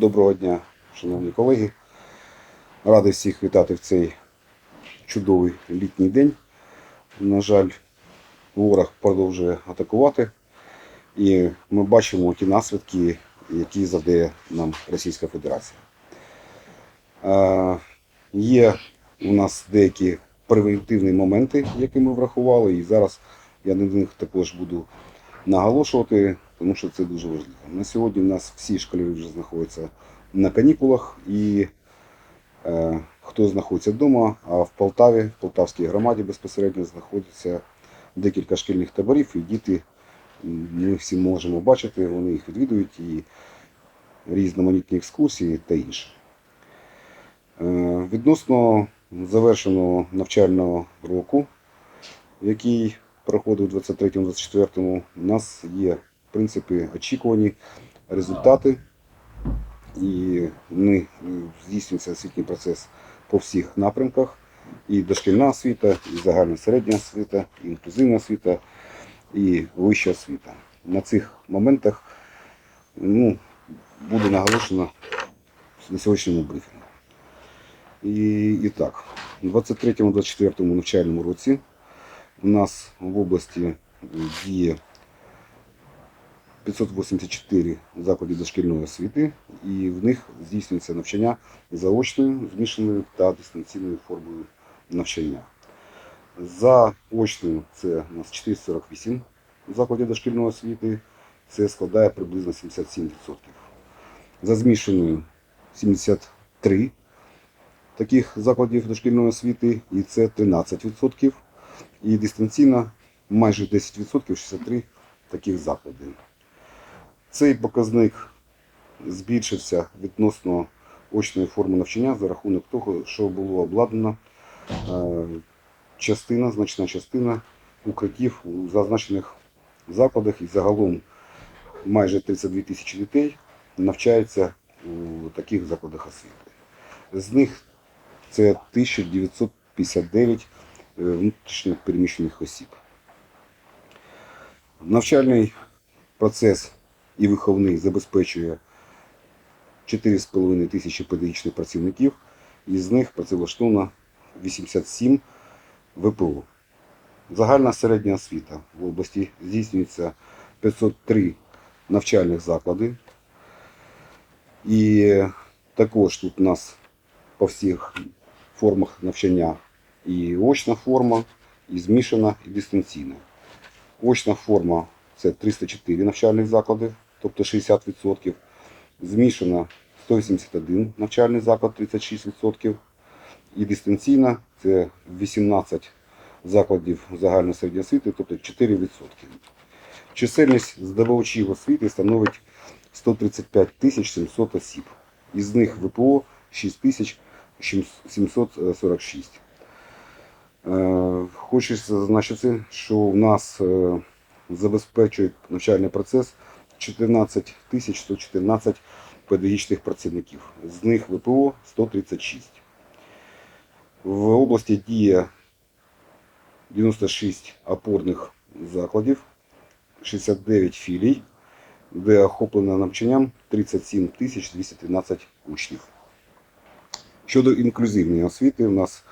Доброго дня, шановні колеги. Радий всіх вітати в цей чудовий літній день. На жаль, ворог продовжує атакувати, і ми бачимо ті наслідки, які завдає нам Російська Федерація. Є у нас деякі превентивні моменти, які ми врахували, і зараз я на них також буду наголошувати, тому що це дуже важливо. На сьогодні у нас всі школярі вже знаходяться на канікулах, і е, хто знаходиться вдома, а в Полтаві, в Полтавській громаді безпосередньо знаходиться декілька шкільних таборів, і діти ми всі можемо бачити, вони їх відвідують і різноманітні екскурсії та інше. Е, Відносно завершеного навчального року, який проходив у 23-24, у нас є принципі очікувані результати, і ми е, здійснюється освітній процес по всіх напрямках. І дошкільна освіта, і загальна середня освіта, і інклюзивна освіта, і вища освіта. На цих моментах ну, буде наголошено на сьогоднішньому брифінгу. І, і так, у 23-24 навчальному році у нас в області е, діє 584 заклади дошкільної освіти, і в них здійснюється навчання заочною, змішаною та дистанційною формою навчання. За очною це у нас 448 закладів дошкільної освіти, це складає приблизно 77%. За змішаною 73 таких закладів дошкільної освіти, і це 13%. І дистанційно майже 10%, 63 таких закладів. Цей показник збільшився відносно очної форми навчання за рахунок того, що було обладнано е, частина, значна частина укриттів у зазначених закладах і загалом майже 32 тисячі дітей навчаються у таких закладах освіти. З них це 1959 е, внутрішньо переміщених осіб. Навчальний процес і виховний забезпечує 4,5 тисячі педагогічних працівників, із них працевлаштовано 87 ВПО. Загальна середня освіта в області здійснюється 503 навчальних заклади. І також тут у нас по всіх формах навчання і очна форма, і змішана, і дистанційна. Очна форма це 304 навчальних заклади, тобто 60%. Змішана 181 навчальний заклад, 36%. І дистанційна це 18 закладів загальної середньої освіти, тобто 4%. Чисельність здобувачів освіти становить 135 тисяч 700 осіб. Із них ВПО 6 тисяч 746. Е, Хочеться зазначити, що у нас е, забезпечують навчальний процес 14 тисяч 114 педагогічних працівників. З них ВПО 136. В області діє 96 опорних закладів, 69 філій, де охоплено навчанням 37 тисяч 213 учнів. Щодо інклюзивної освіти, у нас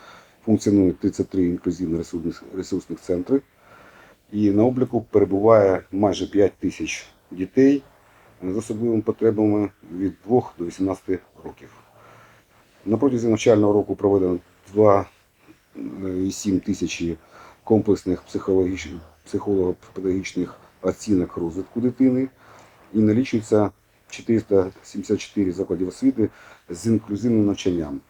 функціонує 33 інклюзивні ресурсних центри. І на обліку перебуває майже 5 тисяч дітей з особливими потребами від 2 до 18 років. На протязі навчального року проведено 2,7 тисячі комплексних психолого-педагогічних оцінок розвитку дитини і налічується 474 закладів освіти з інклюзивним навчанням,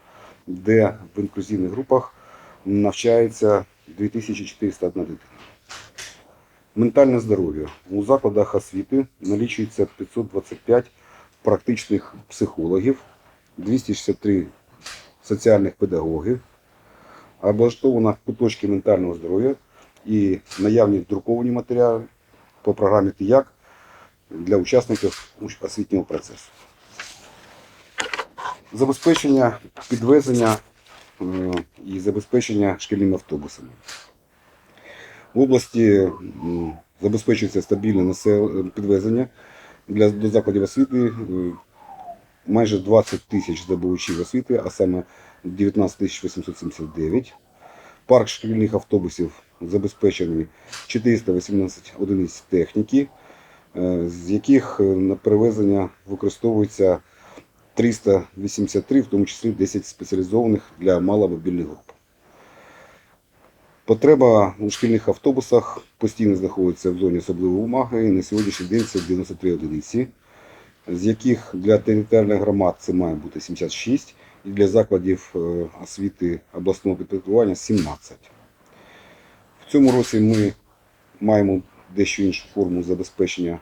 де в інклюзивних групах навчається 2401 дитина. Ментальне здоров'я. У закладах освіти налічується 525 практичних психологів, 263 соціальних педагоги, облаштовано куточки ментального здоров'я і наявні друковані матеріали по програмі ТИЯК для учасників освітнього процесу. Забезпечення підвезення е, і забезпечення шкільними автобусами. В області забезпечується стабільне підвезення для, до закладів освіти е, майже 20 тисяч здобувачів освіти, а саме 19 тисяч 879. Парк шкільних автобусів забезпечений 418 одиниць техніки, е, з яких е, на перевезення використовується 383, в тому числі 10 спеціалізованих для маломобільних груп. Потреба у шкільних автобусах постійно знаходиться в зоні особливої уваги. І на сьогоднішній день це 93 одиниці, з яких для територіальних громад це має бути 76, і для закладів е, освіти обласного підпорядкування 17. В цьому році ми маємо дещо іншу форму забезпечення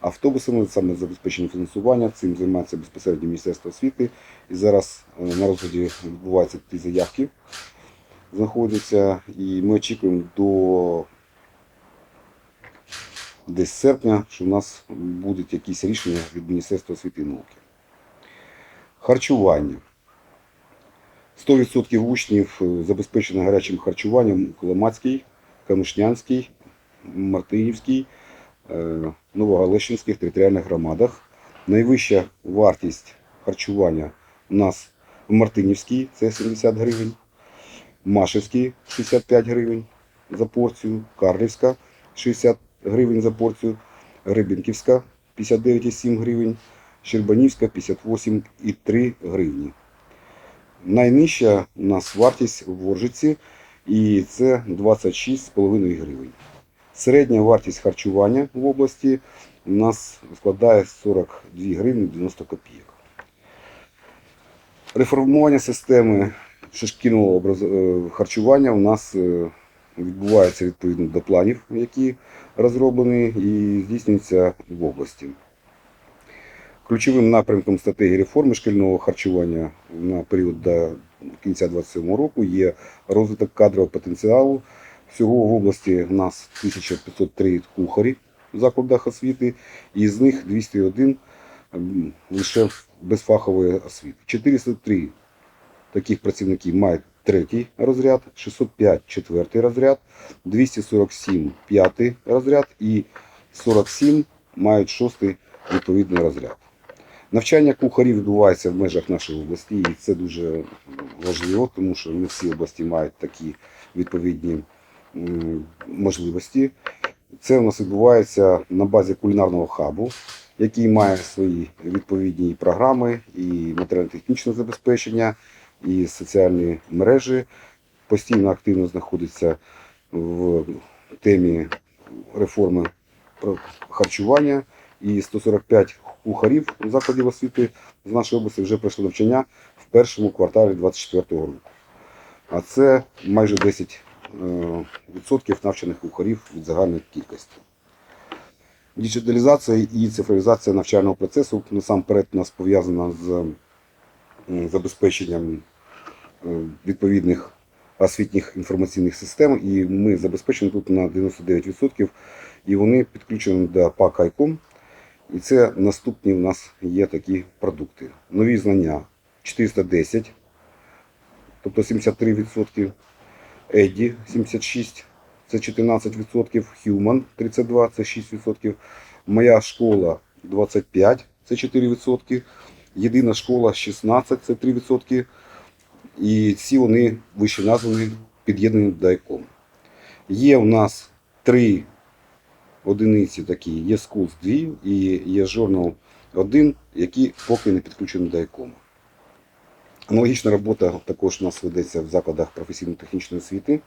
автобусами, саме забезпечення фінансування. Цим займається безпосередньо Міністерство освіти. І зараз е, на розгляді відбуваються ті заявки, знаходяться, і ми очікуємо до десь серпня, що в нас будуть якісь рішення від Міністерства освіти і науки. Харчування. 100% учнів е, забезпечено гарячим харчуванням у Коломацькій, Камишнянській, Мартинівській, е, Новогалещинських територіальних громадах. Найвища вартість харчування у нас в Мартинівській це 70 гривень, Машевській 65 гривень за порцію, Карлівська 60 гривень за порцію, Гребінківська 59,7 гривень, Щербанівська 58,3 гривні. Найнижча у нас вартість в Воржиці і це 26,5 гривень. Середня вартість харчування в області у нас складає 42 гривні 90 копійок. Реформування системи шкільного образ- е, харчування у нас е, відбувається відповідно до планів, які розроблені і здійснюються в області. Ключовим напрямком стратегії реформи шкільного харчування на період до кінця 2027 року є розвиток кадрового потенціалу. Всього в області у нас 1503 кухарі в закладах освіти, і з них 201 лише без фахової освіти. 403 таких працівників мають третій розряд, 605 четвертий розряд, 247 п'ятий розряд і 47 мають шостий відповідний розряд. Навчання кухарів відбувається в межах нашої області, і це дуже важливо, тому що не всі області мають такі відповідні можливості. Це у нас відбувається на базі кулінарного хабу, який має свої відповідні програми і матеріально-технічне забезпечення, і соціальні мережі. Постійно активно знаходиться в темі реформи харчування. І 145 кухарів закладів освіти з нашої області вже пройшли навчання в першому кварталі 2024 року. А це майже 10 е, відсотків навчених кухарів від загальної кількості. Діджиталізація і цифровізація навчального процесу насамперед у нас пов'язана з забезпеченням відповідних освітніх інформаційних систем, і ми забезпечені тут на 99%, і вони підключені до ПАК ICOM. І це наступні у нас є такі продукти. Нові знання 410, тобто 73%, Еді 76, це 14%, Human 32, це 6%, Моя школа 25, це 4%, Єдина школа 16, це 3%. І ці вони вище названі під'єднані до ICOM. Є у нас три одиниці такі, є Schools 2 і є Journal 1, які поки не підключені до ICOM. Аналогічна робота також у нас ведеться в закладах професійно-технічної освіти,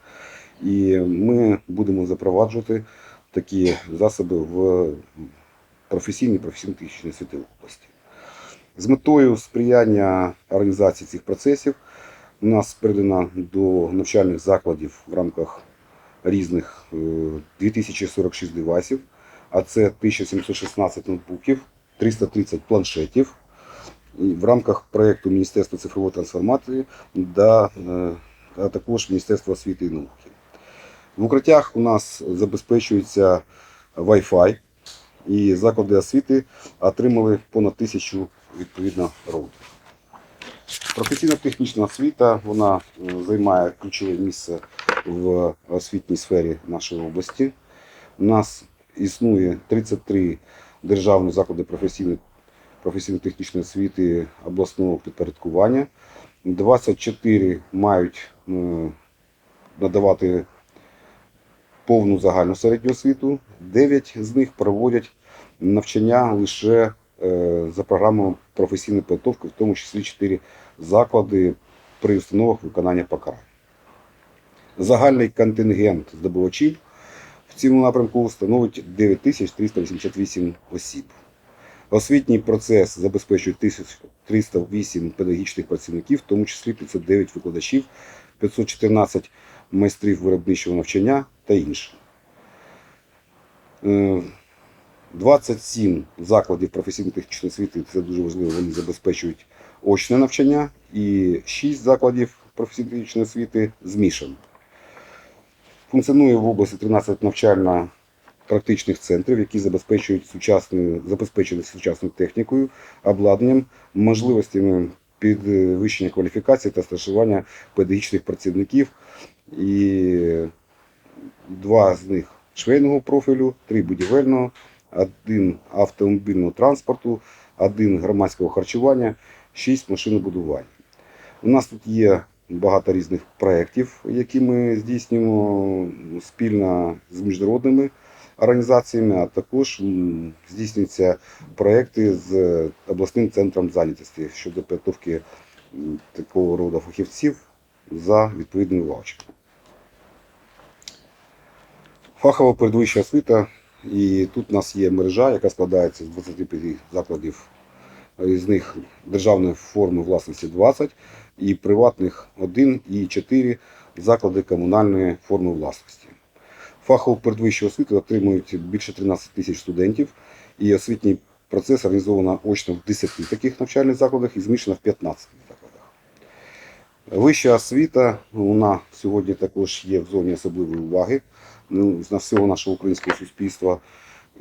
і ми будемо запроваджувати такі засоби в професійній професійно-технічній освіти області. З метою сприяння організації цих процесів нас передано до навчальних закладів в рамках різних е, 2046 девайсів, а це 1716 ноутбуків, 330 планшетів. В рамках проєкту Міністерства цифрової трансформації да, е, а також Міністерства освіти і науки. В укриттях у нас забезпечується Wi-Fi, і заклади освіти отримали понад тисячу відповідно роутів. Професійно-технічна освіта вона е, займає ключове місце в освітній сфері нашої області. У нас існує 33 державні заклади професійно-технічної освіти обласного підпорядкування. 24 мають е, надавати повну загальну середню освіту. 9 з них проводять навчання лише за програмою професійної підготовки, в тому числі 4 заклади при установах виконання покарань. Загальний контингент здобувачів в цьому напрямку становить 9388 осіб. Освітній процес забезпечує 1308 педагогічних працівників, в тому числі 509 викладачів, 514 майстрів виробничого навчання та інше. Е, 27 закладів професійно-технічної освіти, це дуже важливо, вони забезпечують очне навчання, і 6 закладів професійно-технічної освіти змішано. Функціонує в області 13 навчально-практичних центрів, які забезпечують сучасною, забезпечені сучасною технікою, обладнанням, можливостями підвищення кваліфікації та стажування педагогічних працівників. І два з них швейного профілю, три будівельного, один автомобільного транспорту, один громадського харчування, шість машинобудування. У нас тут є багато різних проєктів, які ми здійснюємо спільно з міжнародними організаціями, а також здійснюються проєкти з обласним центром зайнятості щодо підготовки такого роду фахівців за відповідними ваучерами. Фахова передвища освіта, і тут у нас є мережа, яка складається з 25 закладів, з них державної форми власності 20 і приватних 1 і 4 заклади комунальної форми власності. Фахову передвищу освіту отримують більше 13 тисяч студентів, і освітній процес організовано очно в 10 таких навчальних закладах і змішано в 15 закладах. Вища освіта вона сьогодні також є в зоні особливої уваги на всього нашого українського суспільства.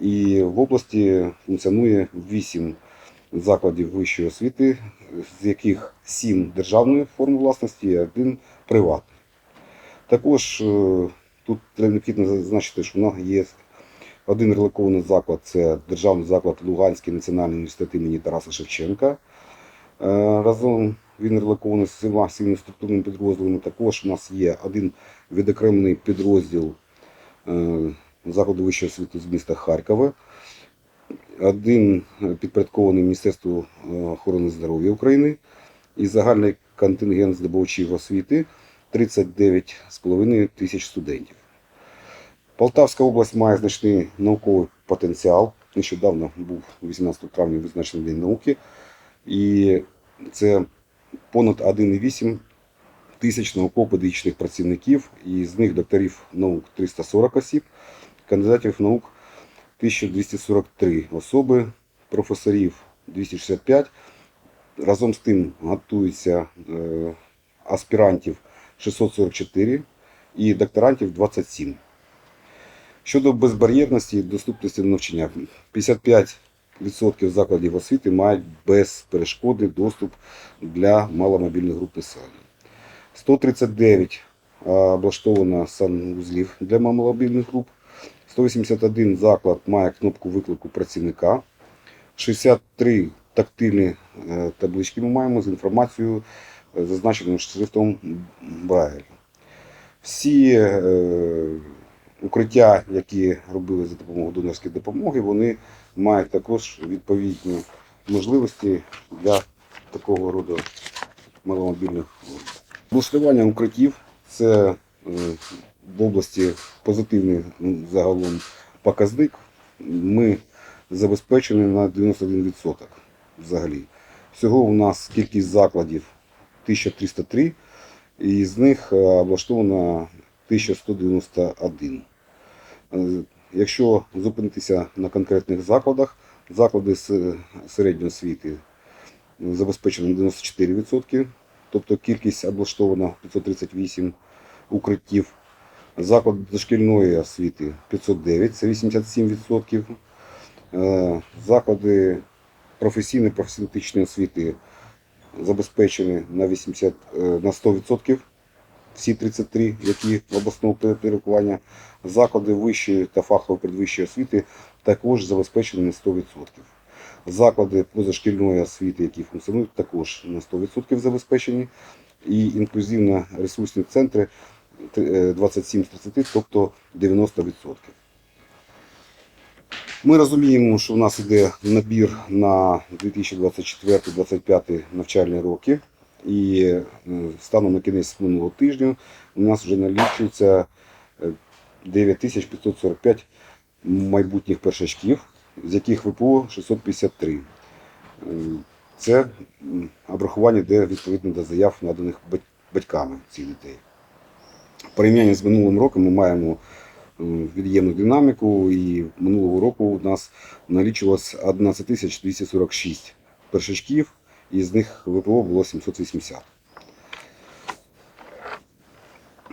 І в області функціонує 8 закладів вищої освіти, з яких 7 державної форми власності і один приватний. Також е, тут необхідно зазначити, що в нас є один релокований заклад це державний заклад Луганський національний університет імені Тараса Шевченка. Е, Разом він релокований з всіма структурними підрозділами. Також у нас є один відокремлений підрозділ закладу вищої освіти з міста Харкова. Один е, підпорядкований Міністерству е, охорони здоров'я України і загальний контингент здобувачів освіти 39,5 тисяч студентів. Полтавська область має значний науковий потенціал. Нещодавно був 18 травня визначений День науки. І це понад 1,8 тисяч науково-педагогічних працівників, і з них докторів наук 340 осіб, кандидатів наук 1243 особи, професорів 265. Разом з тим готується е, аспірантів 644 і докторантів 27. Щодо безбар'єрності і доступності до навчання, 55% закладів освіти мають без перешкоди доступ для маломобільних груп населення. 139 облаштовано санвузлів для маломобільних груп. 181 заклад має кнопку виклику працівника. 63 тактильні е, таблички ми маємо з інформацією, е, зазначеною шрифтом Брайль. Всі е, укриття, які робили за допомогою донорської допомоги, вони мають також відповідні можливості для такого роду маломобільних груп. Облаштування укриттів це е, в області позитивний загалом показник. Ми забезпечені на 91% взагалі. Всього у нас кількість закладів 1303, і з них е, облаштовано 1191. Е, Якщо зупинитися на конкретних закладах, заклади середньої освіти забезпечено на 94%, тобто кількість облаштована 538 укриттів. Заклад дошкільної освіти 509, це 87%. Е, Заклади професійної професійно-технічної освіти забезпечені на 80, е, на 100%, всі 33, які в обласного підпорядкування. Заклади вищої та фахової передвищої освіти також забезпечені на 100%. Заклади позашкільної освіти, які функціонують, також на 100% забезпечені. І інклюзивно-ресурсні центри е, 27 з 30, тобто 90%. Ми розуміємо, що в нас йде набір на 2024-2025 навчальні роки. І е, станом на кінець минулого тижня у нас вже налічується е, 9545 майбутніх першачків, з яких ВПО 653. Е, Це обрахування йде відповідно до заяв, наданих батьками цих дітей. В порівнянні з минулим роком ми маємо від'ємну динаміку, і минулого року у нас налічувалось 11 246 першачків, і з них ВПО було 780.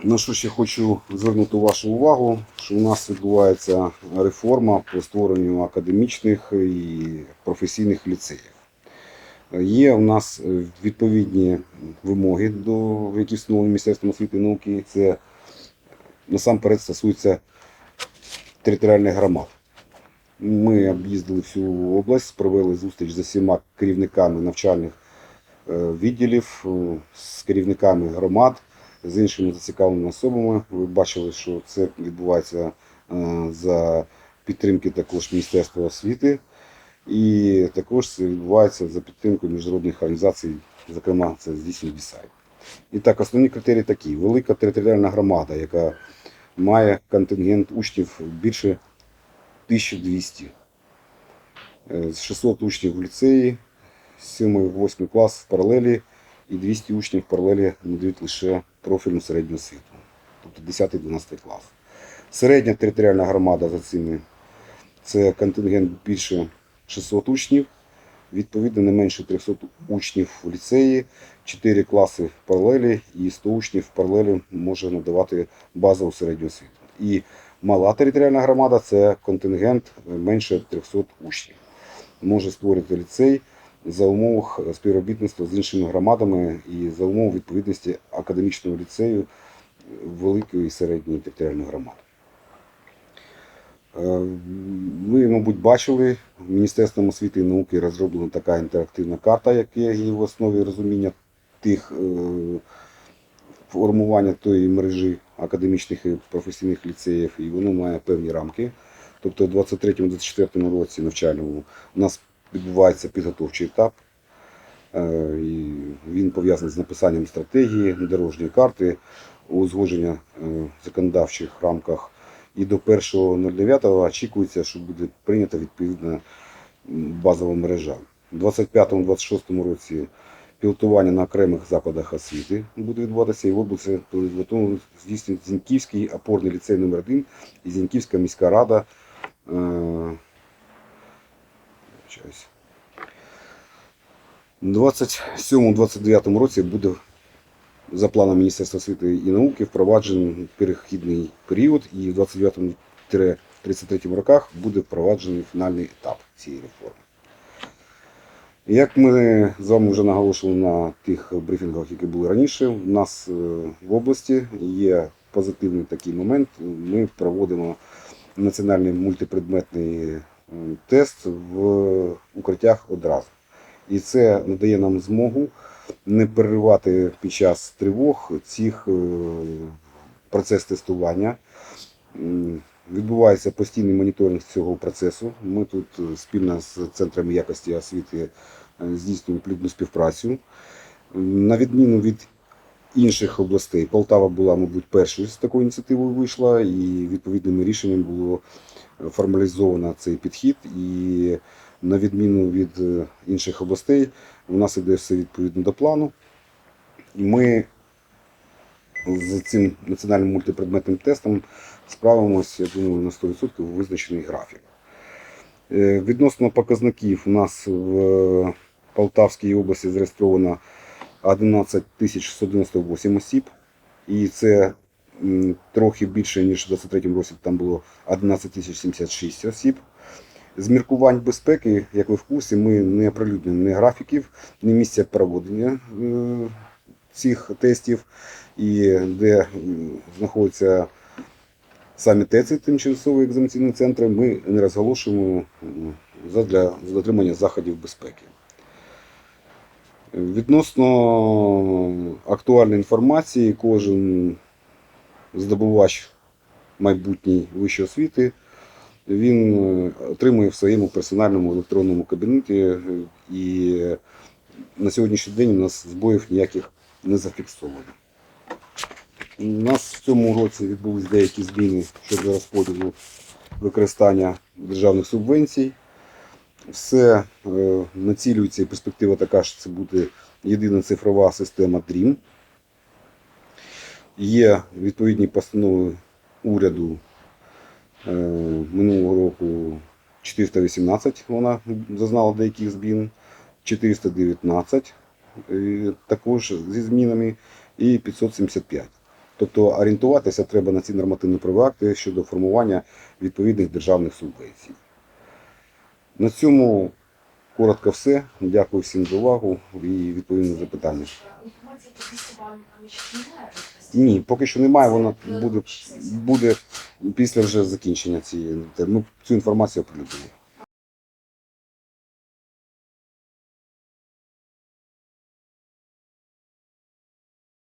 На що ще хочу звернути вашу увагу, що у нас відбувається реформа по створенню академічних і професійних ліцеїв. Є у нас відповідні вимоги, до, які встановлені Міністерством освіти і науки. Це насамперед стосується територіальних громад. Ми об'їздили всю область, провели зустріч з усіма керівниками навчальних е, відділів, е, з керівниками громад, з іншими зацікавленими особами. Ви бачили, що це відбувається е, за підтримки також Міністерства освіти. І також це відбувається за підтримкою міжнародних організацій, зокрема, це здійснює DSI. І так, основні критерії такі: велика територіальна громада, яка має контингент учнів більше 1200. Е, з 600 учнів в ліцеї, 7-8 клас в паралелі і 200 учнів в паралелі надають лише профільну середню освіту, тобто 10-12 клас. Середня територіальна громада за цими це контингент більше 600 учнів, відповідно не менше 300 учнів в ліцеї, 4 класи в паралелі і 100 учнів в паралелі може надавати базову середню освіту. І мала територіальна громада це контингент менше 300 учнів. Може створити ліцей за умов співробітництва з іншими громадами і за умов відповідності академічного ліцею великої і середньої територіальної громади. Е, Ви, мабуть, бачили, Міністерством освіти і науки розроблена така інтерактивна карта, яка є в основі розуміння тих е, формування тої мережі академічних і професійних ліцеїв, і воно має певні рамки. Тобто, в 23-24 році навчальному у нас відбувається підготовчий етап. Е, Він пов'язаний з написанням стратегії, дорожньої карти, узгодження е, в законодавчих рамках. І до 1.09 очікується, що буде прийнята відповідна базова мережа. У 25-26 році пілотування на окремих закладах освіти буде відбуватися, і в області здійснює Зіньківський опорний ліцей номер 1 і Зіньківська міська рада. Вибачаюсь. У 27-29 році буде за планом Міністерства освіти і науки впроваджений перехідний період, і в 29-33 роках буде впроваджений фінальний етап цієї реформи. Як ми з вами вже наголошували на тих брифінгах, які були раніше, у нас е, в області є позитивний такий момент. Ми проводимо національний мультипредметний тест в укриттях одразу. І це надає нам змогу не переривати під час тривог цих е, процес тестування. Відбувається постійний моніторинг цього процесу. Ми тут е, спільно з центрами якості освіти е, здійснюємо плідну співпрацю. На відміну від інших областей, Полтава була, мабуть, першою з такою ініціативою вийшла, і відповідними рішенням було формалізовано цей підхід. І на відміну від е, інших областей, у нас іде все відповідно до плану. І ми з цим національним мультипредметним тестом справимося, я думаю, на 100% у визначений графік. Е, Відносно показників, у нас в Полтавській області зареєстровано 11 698 осіб, і це трохи більше, ніж у 2023 році, там було 11 076 осіб. З міркувань безпеки, як ви в курсі, ми не оприлюднюємо ні графіків, ні місця проводення е, цих тестів, і де знаходяться самі ТЕЦи, тимчасові екзаменаційні центри, ми не розголошуємо м, задля дотримання заходів безпеки. Відносно актуальної інформації, кожен здобувач майбутній вищої освіти, він е, отримує в своєму персональному електронному кабінеті е, і на сьогоднішній день у нас збоїв ніяких не зафіксовано. У нас в цьому році відбулись деякі зміни щодо розподілу використання державних субвенцій. Все е, націлюється і перспектива така, що це буде єдина цифрова система DREAM. Є відповідні постанови уряду е, минулого року 418, вона зазнала деяких змін, 419 е, також зі змінами, і 575. Тобто орієнтуватися треба на ці нормативні акти щодо формування відповідних державних субвенцій. На цьому коротко все. Дякую всім за увагу і відповім на запитання. Ні, поки що немає, вона буде, буде після вже закінчення цієї. Ми цю інформацію оприлюднимо.